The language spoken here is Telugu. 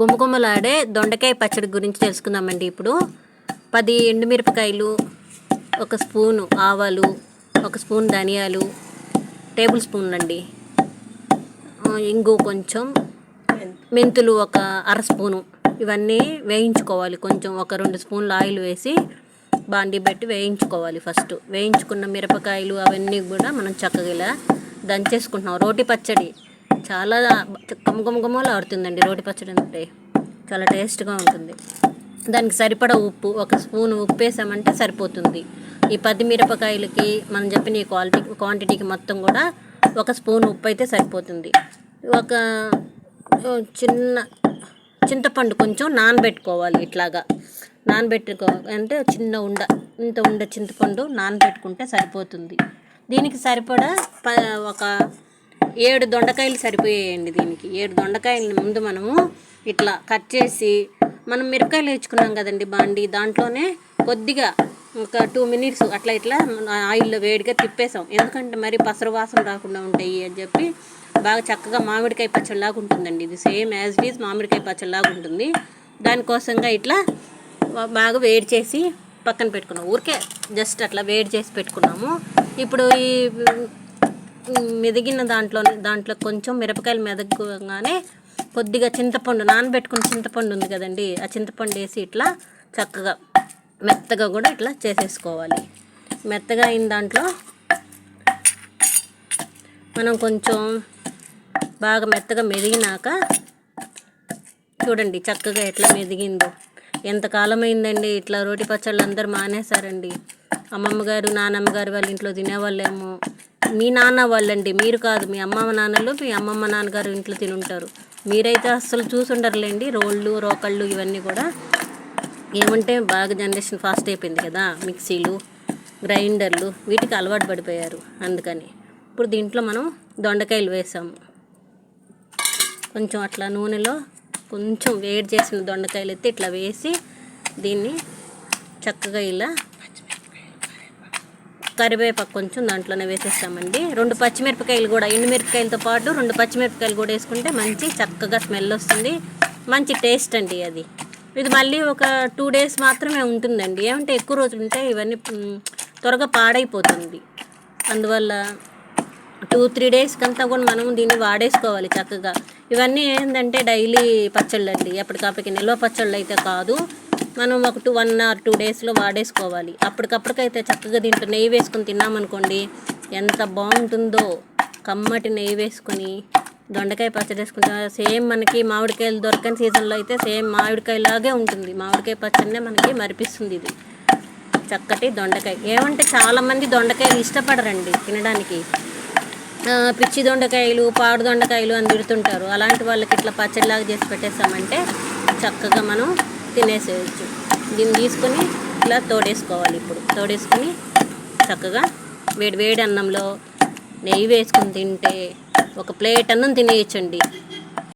గుమ్మగుమ్మలాడే దొండకాయ పచ్చడి గురించి తెలుసుకుందామండి ఇప్పుడు. పది ఎండుమిరపకాయలు ఒక స్పూను ఆవాలు ఒక స్పూన్ ధనియాలు టేబుల్ స్పూన్ అండి. ఇంగు కొంచెం మెంతులు ఒక అర స్పూను. ఇవన్నీ వేయించుకోవాలి. కొంచెం ఒక రెండు స్పూన్లు ఆయిల్ వేసి బాండీ పెట్టి వేయించుకోవాలి ఫస్ట్. వేయించుకున్న మిరపకాయలు అవన్నీ కూడా మనం చక్కగా ఇలా దంచేసుకుంటున్నాం. రోటి పచ్చడి చాలా గుమగుమగుమలు ఆడుతుందండి. రోటి పచ్చడి అంటే చాలా టేస్ట్గా ఉంటుంది. దానికి సరిపడా ఉప్పు ఒక స్పూన్ ఉప్పు వేసామంటే సరిపోతుంది. ఈ పది మిరపకాయలకి మనం చెప్పిన ఈ క్వాలిటీ క్వాంటిటీకి మొత్తం కూడా ఒక స్పూన్ ఉప్పు అయితే సరిపోతుంది. ఒక చిన్న చింతపండు కొంచెం నానబెట్టుకోవాలి ఇట్లాగా. నానబెట్టుకో అంటే చిన్న ఉండ ఇంత ఉండ చింతపండు నానబెట్టుకుంటే సరిపోతుంది. దీనికి సరిపడా ప ఒక ఏడు దొండకాయలు సరిపోయాయండి దీనికి. ఏడు దొండకాయలు ముందు మనము ఇట్లా కట్ చేసి మనం మిరపకాయలు వేయించుకున్నాం కదండి బాండి దాంట్లోనే కొద్దిగా ఒక టూ మినిట్స్ అట్లా ఇట్లా ఆయిల్లో వేడిగా తిప్పేసాం. ఎందుకంటే మరి పసరు వాసన రాకుండా ఉంటాయి అని చెప్పి బాగా చక్కగా మామిడికాయ పచ్చడిలాగా ఉంటుందండి. ఇది సేమ్ యాజ్ ఇట్ ఈజ్ మామిడికాయ పచ్చడిలాగా ఉంటుంది. దానికోసంగా ఇట్లా బాగా వేడి చేసి పక్కన పెట్టుకున్నాం. ఊరికే జస్ట్ అట్లా వేడి చేసి పెట్టుకున్నాము. ఇప్పుడు ఈ మెదిగిన దాంట్లో దాంట్లో కొంచెం మిరపకాయలు మెదగగానే కొద్దిగా చింతపండు నానబెట్టుకున్న చింతపండు ఉంది కదండి ఆ చింతపండు వేసి ఇట్లా చక్కగా మెత్తగా కూడా ఇట్లా చేసేసుకోవాలి. మెత్తగా అయిన దాంట్లో మనం కొంచెం బాగా మెత్తగా మెదిగినాక చూడండి చక్కగా ఎట్లా మెదిగిందో. ఎంత కాలం అయిందండి ఇట్లా రోటి పచ్చళ్ళు అందరు మానేశారండి. అమ్మమ్మ గారు నానమ్మ గారు వాళ్ళ ఇంట్లో తినేవాళ్ళేమో. మీ నాన్న వాళ్ళండి మీరు కాదు మీ అమ్మమ్మ నాన్నలు మీ అమ్మమ్మ నాన్నగారు ఇంట్లో తినుంటారు. మీరైతే అస్సలు చూసుండరులేండి రోళ్ళు రోకళ్ళు ఇవన్నీ కూడా. ఏమంటే బాగా జనరేషన్ ఫాస్ట్ అయిపోయింది కదా మిక్సీలు గ్రైండర్లు వీటికి అలవాటు పడిపోయారు అందుకని. ఇప్పుడు దీంట్లో మనం దొండకాయలు వేసాము. కొంచెం అట్లా నూనెలో కొంచెం వేడి చేసిన దొండకాయలు ఎత్తి ఇట్లా వేసి దీన్ని చక్కగా ఇలా కరివేపాకు కొంచెం దాంట్లోనే వేసేస్తామండి. రెండు పచ్చిమిరపకాయలు కూడా ఎండుమిరపకాయలతో పాటు రెండు పచ్చిమిరపకాయలు కూడా వేసుకుంటే మంచి చక్కగా స్మెల్ వస్తుంది. మంచి టేస్ట్ అండి అది. ఇది మళ్ళీ ఒక టూ డేస్ మాత్రమే ఉంటుందండి. ఏమంటే ఎక్కువ రోజులు ఉంటే ఇవన్నీ త్వరగా పాడైపోతుంది. అందువల్ల టూ త్రీ డేస్ కంతా కూడా మనం దీన్ని వాడేసుకోవాలి చక్కగా. ఇవన్నీ ఏంటంటే డైలీ పచ్చళ్ళు అండి ఎప్పటికప్పటికి నిల్వ పచ్చళ్ళు అయితే కాదు. మనం ఒక టూ వన్ ఆర్ టూ డేస్లో వాడేసుకోవాలి. అప్పటికప్పటికైతే చక్కగా దీంట్లో నెయ్యి వేసుకొని తిన్నామనుకోండి ఎంత బాగుంటుందో. కమ్మటి నెయ్యి వేసుకొని దొండకాయ పచ్చడి వేసుకుంటాం సేమ్ మనకి మామిడికాయలు దొరకని సీజన్లో అయితే సేమ్ మామిడికాయలాగే ఉంటుంది. మామిడికాయ పచ్చడినే మనకి మరిపిస్తుంది ఇది. చక్కటి దొండకాయ. ఏమంటే చాలామంది దొండకాయలు ఇష్టపడరండి తినడానికి. పిచ్చి దొండకాయలు పాడు దొండకాయలు అని తిడుతుంటారు అలాంటి వాళ్ళకి ఇట్లా పచ్చడిలాగా చేసి పెట్టేస్తామంటే చక్కగా మనం తినేసేయచ్చు. దీన్ని తీసుకొని ఇట్లా తోడేసుకోవాలి ఇప్పుడు. తోడేసుకొని చక్కగా వేడి వేడి అన్నంలో నెయ్యి వేసుకొని తింటే ఒక ప్లేట్ అన్నం తినేయచ్చండి.